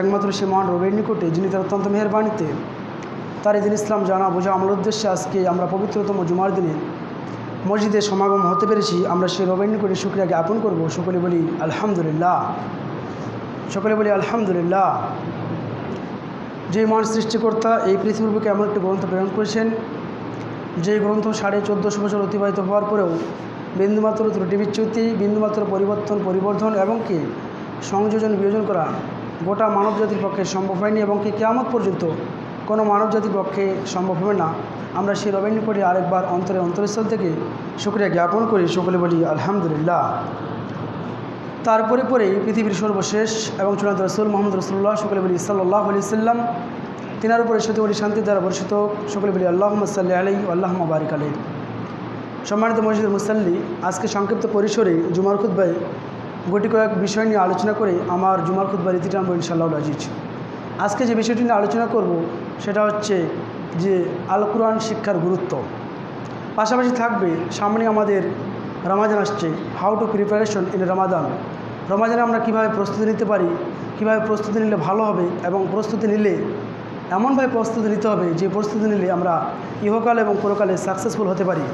একমাত্র সে মহান রবের নিকটে, যিনি তার অত্যন্ত মেহরবানিতে তার এই দিন ইসলাম জানা বোঝা আমার উদ্দেশ্যে আজকে আমরা পবিত্রতম জুমার দিনে মসজিদে সমাগম হতে পেরেছি। আমরা সেই রবের নিকটে শুক্রিয়া জ্ঞাপন করব। সকলে বলি আলহামদুলিল্লাহ। সকলে বলি আলহামদুলিল্লাহ। যে মহান সৃষ্টিকর্তা এই পৃথিবীর বুকে এমন একটি গ্রন্থ প্রেরণ করেছেন যে গ্রন্থ সাড়ে চোদ্দোশো বছর অতিবাহিত হওয়ার পরেও বিন্দুমাত্র ত্রুটি বিচ্যুতি বিন্দুমাত্র পরিবর্তন, পরিবর্ধন এবং কি সংযোজন, বিয়োজন করা গোটা মানবজাতির পক্ষে সম্ভব হয়নি এবং কি কেয়ামত পর্যন্ত কোনো মানবজাতির পক্ষে সম্ভব হবে না। আমরা সেই রবের নিকটে আরেকবার অন্তরে অন্তরস্থল থেকে শুক্রিয়া জ্ঞাপন করি, সকলে বলি, আলহামদুলিল্লাহ। তারপরে পরে পৃথিবীর সর্বশেষ এবং চূড়ান্ত রসুল মোহাম্মদ রসুল্লাহ সকলে বলি সাল্লাহ আলি সাল্লাম তিনার উপরে সত্যি বলি, শান্তি দ্বারা বর্ষিত, সকলে বলি আল্লাহ সাল্লি আলাই আল্লাহ বারিক আলাই সম্মানিত মসজিদ মুসাল্লি, আজকে সংক্ষিপ্ত পরিসরে জুমার খুদ্বায় গোটি কয়েক বিষয় নিয়ে আলোচনা করে আমার জুমার খুদ্বার রীতিটা আনব ইনশাল্লাহ আজিজ আজকে যে বিষয়টি নিয়ে আলোচনা করব, সেটা হচ্ছে যে আল কোরআন শিক্ষার গুরুত্ব। পাশাপাশি থাকবে, সামনে আমাদের রামাজান আসছে how to preparation in Ramadan রমাজানে আমরা কীভাবে প্রস্তুতি নিতে পারি, কীভাবে প্রস্তুতি নিলে ভালো হবে এবং প্রস্তুতি নিলে এমনভাবে প্রস্তুতি নিতে হবে যে প্রস্তুতি নিলে আমরা ইহকাল এবং পরকালে সাকসেসফুল হতে পারি।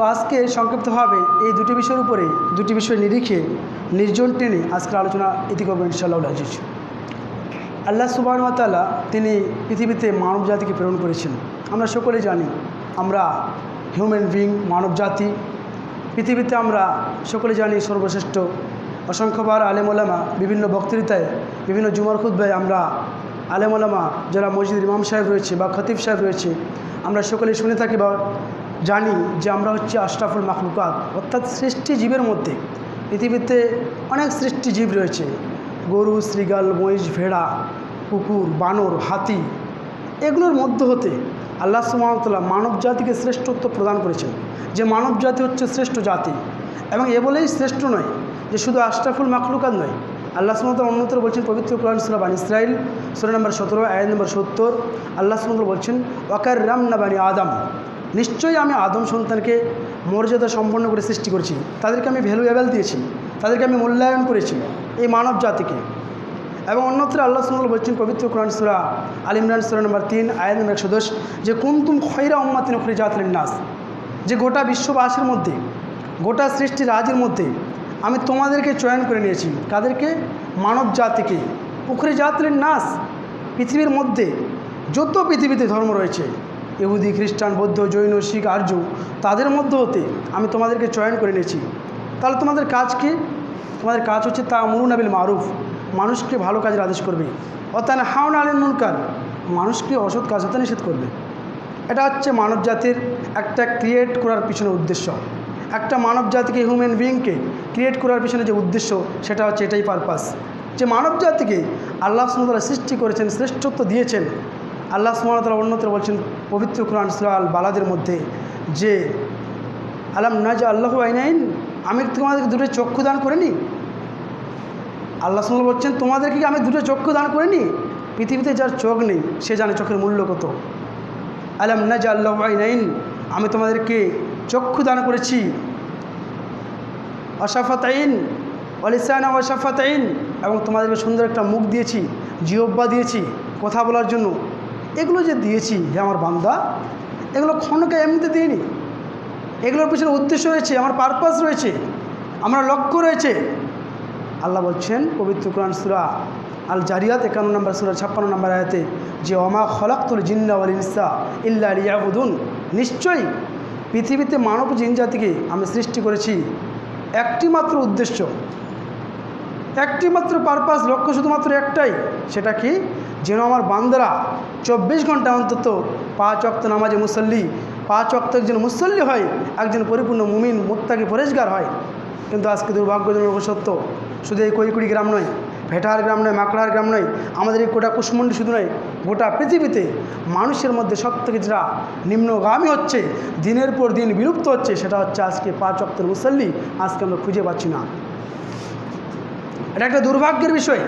তো আজকে সংক্ষিপ্তভাবে এই দুটি বিষয়ের উপরে, দুটি বিষয় নিরিখে, নির্জন টেনে আজকের আলোচনা ইতি করব ইনশাআল্লাহ আজিজ। আল্লাহ সুবাহতাল্লাহ তিনি পৃথিবীতে মানব জাতিকে প্রেরণ করেছেন। আমরা সকলে জানি, আমরা হিউম্যান বিং মানব জাতি। পৃথিবীতে আমরা সকলে জানি সর্বশ্রেষ্ঠ, অসংখ্যবার আলেমোলামা বিভিন্ন বক্তৃতায়, বিভিন্ন জুমার খুদ্ায় আমরা আলেমোলামা যারা মসজিদ ইমাম সাহেব রয়েছে বা খতিব সাহেব রয়েছে, আমরা সকলে শুনে থাকি বা জানি যে আমরা হচ্ছে আশরাফুল মাখলুকাত, অর্থাৎ সৃষ্টি জীবের মধ্যে। পৃথিবীতে অনেক সৃষ্টি জীব রয়েছে। গরু শ্রীগাল মহিষ, ভেড়া, কুকুর, বানর, হাতি, এগুলোর মধ্য হতে আল্লাহ সুমতলা মানব জাতিকে শ্রেষ্ঠত্ব প্রদান করেছেন। যে মানব জাতি হচ্ছে শ্রেষ্ঠ জাতি, এবং এ বলেই শ্রেষ্ঠ নয় যে শুধু আশরাফুল মাখলুকাত নয়। আল্লাহ সুমতলা অন্যতর বলছেন, পবিত্র কোরআন সুরা বান ইসরাইল সুরা নম্বর সতেরো আয় নম্বর সত্তর। আল্লাহ সুমতলা বলছেন ওয়াকার রাম নাবানি আদম। নিশ্চয়ই আমি আদম সন্তানকে মর্যাদা সম্পন্ন করে সৃষ্টি করেছি। তাদেরকে আমি ভ্যালুয়েবল দিয়েছি। তাদেরকে আমি মূল্যায়ন করেছি এই মানব জাতিকে। এবং অন্যত্র আল্লাহ সুমল বলছেন, পবিত্র কোরআন সুরা আল ইমরান সুরা নম্বর তিন, আয়াত নম্বর একশো দশ, যে কুন্তুম খৈরা উম্মাতিন খরি জাতলেন নাস যে গোটা বিশ্ববাসীর মধ্যে, গোটা সৃষ্টি রাজের মধ্যে আমি তোমাদেরকে চয়ন করে নিয়েছি। কাদেরকে? মানব জাতিকে। উখরি জাতলেন নাস পৃথিবীর মধ্যে যত পৃথিবীতে ধর্ম রয়েছে ইহুদি, খ্রিস্টান, বৌদ্ধ, জৈন, শিখ, আর্য, তাদের মধ্য হতে আমি তোমাদেরকে চয়ন করে নিয়েছি তাহলে তোমাদের কাজ কি? তোমাদের কাজ হচ্ছে তা মরুনাবিল মারুফ, মানুষকে ভালো কাজের আদেশ করবে। অর্থাৎ হাওন আলিন মুনকার, মানুষকে অসৎ কাজ হতে নিষেধ করবে। এটা হচ্ছে মানব জাতির একটা ক্রিয়েট করার পিছনে উদ্দেশ্য। একটা মানব জাতিকে হিউম্যান বিইংকে ক্রিয়েট করার পিছনে যে উদ্দেশ্য, সেটা হচ্ছে এটাই পারপাস যে মানব জাতিকে আল্লাহ সুমতলা সৃষ্টি করেছেন, শ্রেষ্ঠত্ব দিয়েছেন আল্লাহ সুমতলা অন্যত্র বলছেন, পবিত্র কোরআন সুরাল বালাদের মধ্যে যে, আলাম নাজ আল্লাহ আইনাইন, আমি তোমাদেরকে দুটো চক্ষু দান করিনি? আল্লাহ সুমল বলছেন, তোমাদেরকে কি আমি দুটো চক্ষু দান করিনি? পৃথিবীতে যার চোখ নেই, সে জানে চোখের মূল্য কত। আলাম নাজ আল্লাহ আইনাইন, আমি তোমাদেরকে চক্ষু দান করেছি। অসাফাত আইন অলিসানা অসাফাত আইন এবং তোমাদেরকে সুন্দর একটা মুখ দিয়েছি জিহব্বা দিয়েছি, কথা বলার জন্য। এগুলো যে দিয়েছি হে আমার বান্দা, এগুলো ক্ষণকে এমনিতে দিইনি। এগুলোর পিছনে উদ্দেশ্য রয়েছে, আমার পারপাস রয়েছে, আমার লক্ষ্য রয়েছে। আল্লাহ বলছেন, পবিত্র কোরআন সুরা আল জারিয়াত একান্ন নম্বর সুরা, ছাপ্পান্ন নম্বর আয়াতে, যে অমা খলাক্তুল জিন্না ওয়াল ইনসা ইল্লা ইয়াবুদুন নিশ্চয়ই পৃথিবীতে মানব জিন জাতিকে আমি সৃষ্টি করেছি। একটি মাত্র উদ্দেশ্য একটি মাত্র পারপাস লক্ষ্য শুধুমাত্র একটাই, সেটা কি? যেন আমার বান্দারা চব্বিশ ঘণ্টা অন্তত পাঁচ অক্ত নামাজে মুসল্লি, পাঁচ অক্ত একজন মুসল্লি হয়, একজন পরিপূর্ণ মুমিন, মুত্তাকি পরেশগার হয়। কিন্তু আজকে দুর্ভাগ্যজনক সত্য, শুধু এই কৈকুড়ি গ্রাম নয়, ভেটার গ্রাম নয়, মাকড়ার গ্রাম নয়, আমাদের এই গোটা কুশমন্ডি শুধু নয়, গোটা পৃথিবীতে মানুষের মধ্যে সব থেকে যেটা নিম্নগামী হচ্ছে, দিনের পর দিন বিলুপ্ত হচ্ছে, সেটা হচ্ছে আজকে পাঁচ অক্তের মুসল্লি, আজকে আমরা খুঁজে পাচ্ছি না। এটা একটা দুর্ভাগ্যের বিষয়।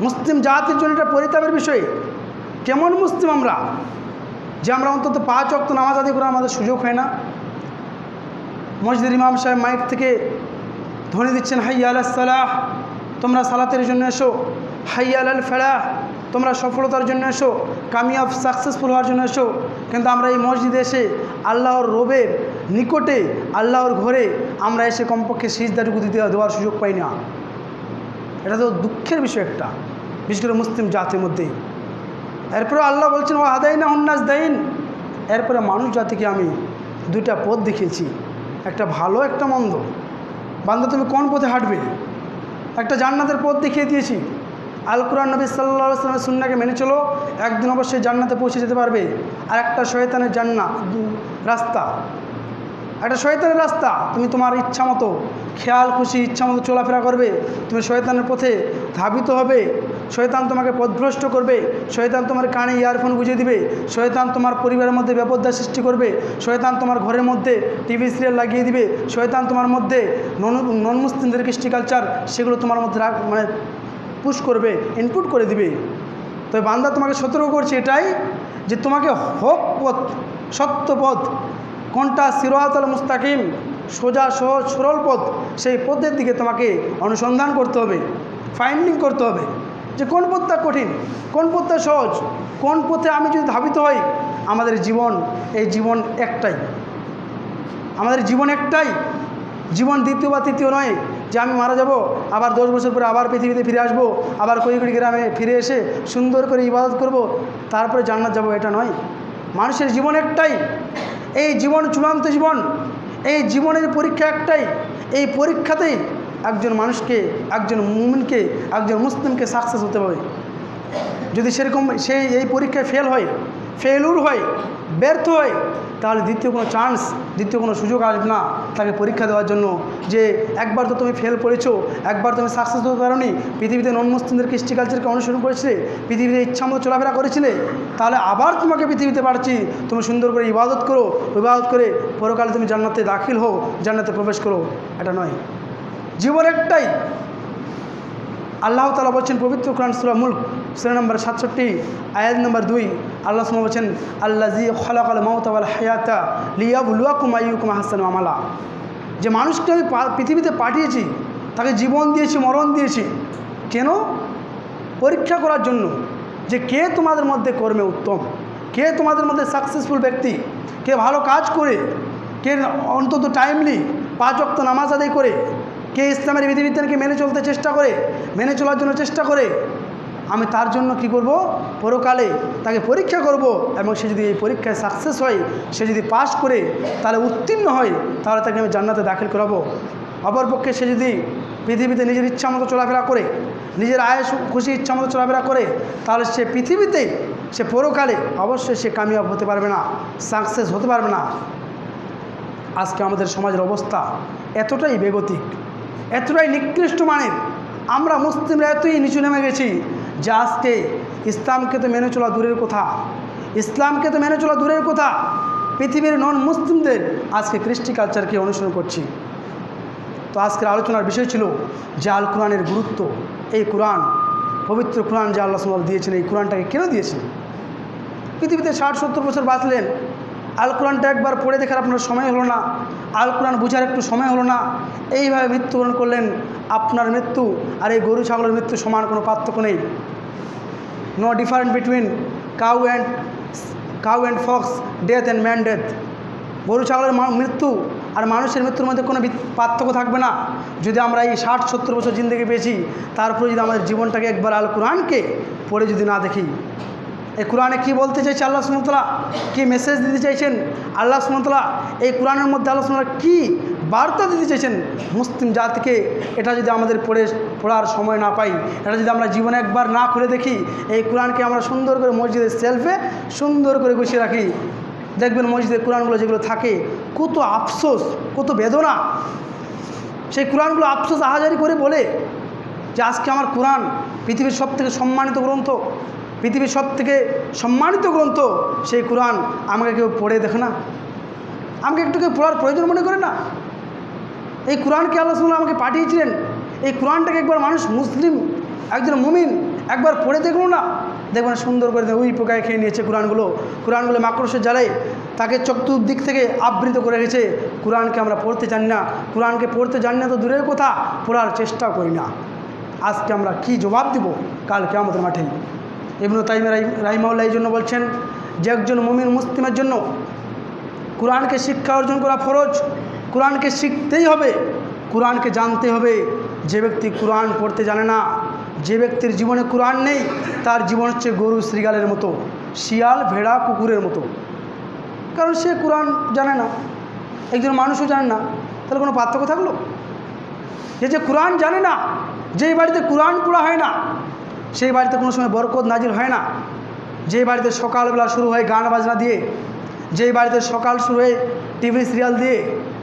মুসলিম জাতির জন্য এটা পরিতাপের বিষয়। কেমন মুসলিম আমরা? যে আমরা অন্তত পাঁচ অক্ত নামাজ আদি করার আমাদের সুযোগ হয় না। মসজিদের ইমাম সাহেব মাইক থেকে ধ্বনি দিচ্ছেন হাই আলাহ তোমরা সালাতের জন্য এসো। হাইয়াল আল ফেলা তোমরা সফলতার জন্য এসো। কামিয়াব সাকসেসফুল হওয়ার জন্য এসো। কিন্তু আমরা এই মসজিদে এসে আল্লাহর রবের নিকটে, আল্লাহর ঘরে আমরা এসে কমপক্ষে সিজদাটুকু দিতে দেওয়ার সুযোগ পাই না। এটা তো দুঃখের বিষয় একটা, বিশেষ করে মুসলিম জাতির মধ্যে। এরপরে আল্লাহ বলছেন ও আদাই না উন্নাস দাইন। এরপরে মানুষ জাতিকে আমি দুইটা পথ দেখিয়েছি, একটা ভালো, একটা মন্দ। বান্ধব তুমি কোন পথে হাঁটবে? একটা জান্নাতের পথ দেখিয়ে দিয়েছি। আল কোরআন নবী সাল্লা সাল্লামের সুন্নাকে মেনে চলো, একদিন অবশ্যই জান্নাতে পৌঁছে যেতে পারবে। আর একটা শয়তানের জান্না রাস্তা। একটা শয়তানের রাস্তা। তুমি তোমার ইচ্ছা মতো, খেয়াল, খুশি, ইচ্ছা মতো চলাফেরা করবে। তুমি শয়তানের পথে ধাবিত হবে। শয়তান তোমাকে পথভ্রষ্ট করবে। শয়তান তোমার কানে ইয়ারফোন গুঁজে দিবে। শয়তান তোমার পরিবারের মধ্যে বিপদ্যা সৃষ্টি করবে। শয়তান তোমার ঘরের মধ্যে টিভি সিরিয়াল লাগিয়ে দিবে। শয়তান তোমার মধ্যে নন নন মুসলিমদের কৃষ্টি কালচার সেগুলো তোমার মধ্যে মানে পুশ করবে ইনপুট করে দিবে। তবে বান্দা তোমাকে সতর্ক করছে এটাই যে তোমাকে হক পথ, সত্য পথ কোনটা সিরাতাল মুস্তাকিম, সোজা সহজ সরল পথ, সেই পথের দিকে তোমাকে অনুসন্ধান করতে হবে ফাইন্ডিং করতে হবে যে কোন পথটা কঠিন, কোন পথটা সহজ, কোন পথে আমি যদি ধাবিত হই, আমাদের জীবন, এই জীবন একটাই। আমাদের জীবন একটাই। জীবন দ্বিতীয় বা তৃতীয় নয় যে আমি মারা যাব, আবার দশ বছর পরে আবার পৃথিবীতে ফিরে আসব, আবার কৈকুড়ি গ্রামে ফিরে এসে সুন্দর করে ইবাদত করব, তারপরে জান্নাত যাব, এটা নয়। মানুষের জীবন একটাই। এই জীবন চূড়ান্ত জীবন, এই জীবনের পরীক্ষা একটাই, এই পরীক্ষাতেই একজন মানুষকে, একজন মুমিনকে, একজন মুসলিমকে সাকসেস হতে হবে। যদি সেরকম সেই এই পরীক্ষায় ফেল হয় ফেলুর হয়, ব্যর্থ হয় তাহলে দ্বিতীয় কোনো চান্স দ্বিতীয় কোনো সুযোগ আসবে না তাকে পরীক্ষা দেওয়ার জন্য। যে একবার তো তুমি ফেল করেছ, একবার তুমি সাকসেস হতে পারোনি, পৃথিবীতে নন মুসলিমদের কৃষ্টি কালচারকে অনুসরণ করেছিলে, পৃথিবীতে ইচ্ছামতো চলাফেরা করেছিলে, তাহলে আবার তোমাকে পৃথিবীতে পারছি তুমি সুন্দর করে ইবাদত করো, ইবাদত করে পরকালে তুমি জান্নাতে দাখিল হও, জান্নাতে প্রবেশ করো। এটা নয়। জীবন একটাই। আল্লাহ তালা বলছেন, পবিত্র কোরআন সুরা মুল্ক সুরা নম্বর সাতষট্টি, আয়াত নম্বর দুই, আল্লাহ সমা বলছেন আল্লাহ জি খলাকাল মমতাল হায়াতা লিয়াবুলুয়াকুম আইকুম হাসান আমালা। যে মানুষকে আমি পৃথিবীতে পাঠিয়েছি, তাকে জীবন দিয়েছি, মরণ দিয়েছি। কেন? পরীক্ষা করার জন্য। যে কে তোমাদের মধ্যে কর্মে উত্তম? কে তোমাদের মধ্যে সাকসেসফুল ব্যক্তি? কে ভালো কাজ করে? কে অন্তত টাইমলি পাঁচ অক্ত নামাজ আদায় করে? কে ইসলামের বিধিবিধানকে মেনে চলতে চেষ্টা করে? মেনে চলার জন্য চেষ্টা করে? আমি তার জন্য কি করব? পরকালে তাকে পরীক্ষা করব এবং সে যদি এই পরীক্ষায় সাকসেস হয়, সে যদি পাশ করে, তাহলে উত্তীর্ণ হয়, তাহলে তাকে আমি জান্নাতে দাখিল করাবো। অপরপক্ষে সে যদি পৃথিবীতে নিজের ইচ্ছা মতো চলাফেরা করে, নিজের আয় খুশি ইচ্ছা মতো চলাফেরা করে, তাহলে সে পৃথিবীতে, সে পরকালে অবশ্যই সে কামিয়াব হতে পারবে না সাকসেস হতে পারবে না। আজকে আমাদের সমাজের অবস্থা এতটাই বেগতিক, এতটাই নিকৃষ্ট মানের। আমরা মুসলিমরা এতই নিচু নেমে গেছি যে আজকে ইসলামকে তো মেনে চলা দূরের কথা। ইসলামকে তো মেনে চলা দূরের কথা। পৃথিবীর নন মুসলিমদের আজকে কৃষ্টি কালচারকে অনুসরণ করছি। তো আজকের আলোচনার বিষয় ছিল যে আল কোরআনের গুরুত্ব। এই কোরআন, পবিত্র কোরআন যে আল্লাহ সাল দিয়েছেন, এই কোরআনটাকে কেন দিয়েছেন? পৃথিবীতে ষাট সত্তর বছর বাঁচলেন। আল কোরআনটা একবার পড়ে দেখার আপনার সময় হলো না। আল কোরআন বোঝার একটু সময় হলো না। এইভাবে মৃত্যুবরণ করলেন। আপনার মৃত্যু আর এই গরু ছাগলের মৃত্যু সমান কোনো পার্থক্য নেই। No different between cow and cow and fox death and man death গরু, ছাগলের মৃত্যু আর মানুষের মৃত্যুর মধ্যে কোনো পার্থক্য থাকবে না। যদি আমরা এই ষাট, সত্তর বছর জিন্দগি পেয়েছি তারপরে যদি আমাদের জীবনটাকে একবার আল কোরআনকে পড়ে যদি না দেখি, এই কোরআনে কি বলতে চাইছে আল্লাহ সুমতলা কি মেসেজ দিতে চাইছেন? আল্লাহ সুমতলা এই কোরআনের মধ্যে আল্লাহ সুমতলা কী বার্তা দিতে চেয়েছেন মুসলিম জাতিকে, এটা যদি আমাদের পড়ে, পড়ার সময় না পাই, এটা যদি আমরা জীবনে একবার না খুলে দেখি, এই কোরআনকে আমরা সুন্দর করে মসজিদের সেলফে সুন্দর করে গুছিয়ে রাখি। দেখবেন মসজিদের কোরআনগুলো যেগুলো থাকে, কত আফসোস, কত বেদনা। সেই কোরআনগুলো আফসোস আহাজারি করে বলে যে আজকে আমার কোরআন পৃথিবীর সব থেকে সম্মানিত গ্রন্থ, পৃথিবীর সব থেকে সম্মানিত গ্রন্থ, সেই কোরআন আমাকে কেউ পড়ে দেখে না। আমাকে একটু কেউ পড়ার প্রয়োজন মনে করে না? এই কোরআনকে আল্লাহ আমাকে পাঠিয়েছিলেন। এই কোরআনটাকে একবার মানুষ মুসলিম, একজন মুমিন একবার পড়ে দেখল না? দেখবেন সুন্দর করে উই পোকায় খেয়ে নিয়েছে কোরআনগুলো। কোরআনগুলো মাকড়সের জ্বালে তাকে চতুর্দিক থেকে আবৃত করে রেখেছে। কোরআনকে আমরা পড়তে জানি না। কোরআনকে পড়তে জানি না তো দূরের কথা, পড়ার চেষ্টা করি না। আজকে আমরা কি জবাব দিব কালকে আমাদের মাঠে? ইবনু তাইম রাহিমাউল্লাহ এই জন্য বলছেন যে একজন মমিন মুসলিমের জন্য কোরআনকে শিক্ষা অর্জন করা ফরজ। কোরআনকে শিখতেই হবে, কোরআনকে জানতে হবে। যে ব্যক্তি কোরআন পড়তে জানে না, যে ব্যক্তির জীবনে কোরআন নেই, তার জীবন হচ্ছে গরু শ্রীগালের মতো, শিয়াল, ভেড়া, কুকুরের মতো। কারণ সে কোরআন জানে না, একজন মানুষও জানে না, তাহলে কোনো পার্থক্য থাকল? যে যে কোরআন জানে না, যেই বাড়িতে কোরআন পড়া হয় না, সেই বাড়িতে কোনো সময় বরকত নাজির হয় না। যে বাড়িতে সকালবেলা শুরু হয় গান বাজনা দিয়ে, যেই বাড়িতে সকাল শুরু হয়ে টিভি সিরিয়াল দিয়ে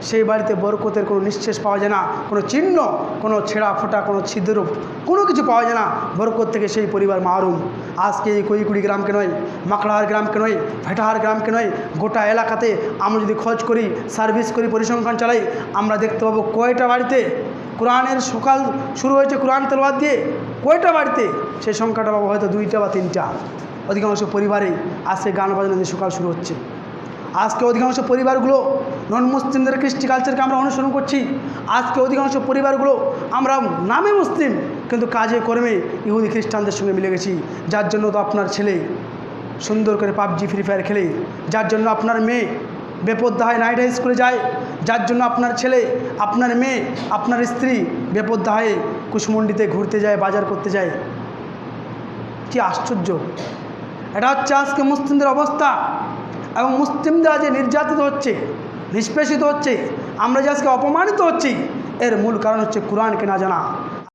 সেই বাড়িতে বরকতের কোনো নিঃশেষ পাওয়া যায় না, কোনো চিহ্ন, কোনো ছেঁড়া ফোটা, কোনো ছিদ্র কোনো কিছু পাওয়া যায় না। বরকত থেকে সেই পরিবার মারুম আজকে এই কইকুড়ি গ্রামকে নয়, মাকড়াহার গ্রামকে নয়, ভেটাহার গ্রামকে নয়, গোটা এলাকাতে আমরা যদি খোঁজ করি, সার্ভিস করি, পরিসংখ্যান চালাই, আমরা দেখতে পাবো কয়টা বাড়িতে কোরআনের সকাল শুরু হয়েছে কোরআন তেলবাদ দিয়ে, কয়টা বাড়িতে? সেই সংখ্যাটা পাবো হয়তো দুইটা বা তিনটা। অধিকাংশ পরিবারে আজকে গান বাজনা দিয়ে সকাল শুরু হচ্ছে। আজকে অধিকাংশ পরিবারগুলো নন মুসলিমদের কৃষ্টি কালচারকে আমরা অনুসরণ করছি। আজকে অধিকাংশ পরিবারগুলো আমরা নামে মুসলিম, কিন্তু কাজে কর্মে ইহুদি খ্রিস্টানদের সঙ্গে মিলে গেছি। যার জন্য তো আপনার ছেলে সুন্দর করে পাবজি, ফ্রি ফায়ার খেলে। যার জন্য আপনার মেয়ে বেপদ্দা হয় নাইট হাই স্কুলে যায়। যার জন্য আপনার ছেলে, আপনার মেয়ে, আপনার স্ত্রী বেপদ্দা হয়ে কুশমন্ডিতে ঘুরতে যায়, বাজার করতে যায়। কি আশ্চর্য! এটা হচ্ছে আজকে মুসলিমদের অবস্থা। এবং মুসলিমরা যে নির্যাতিত হচ্ছে, নিষ্পেষিত হচ্ছে, আমরা যে আজকে অপমানিত হচ্ছি, এর মূল কারণ হচ্ছে কোরআনকে না জানা।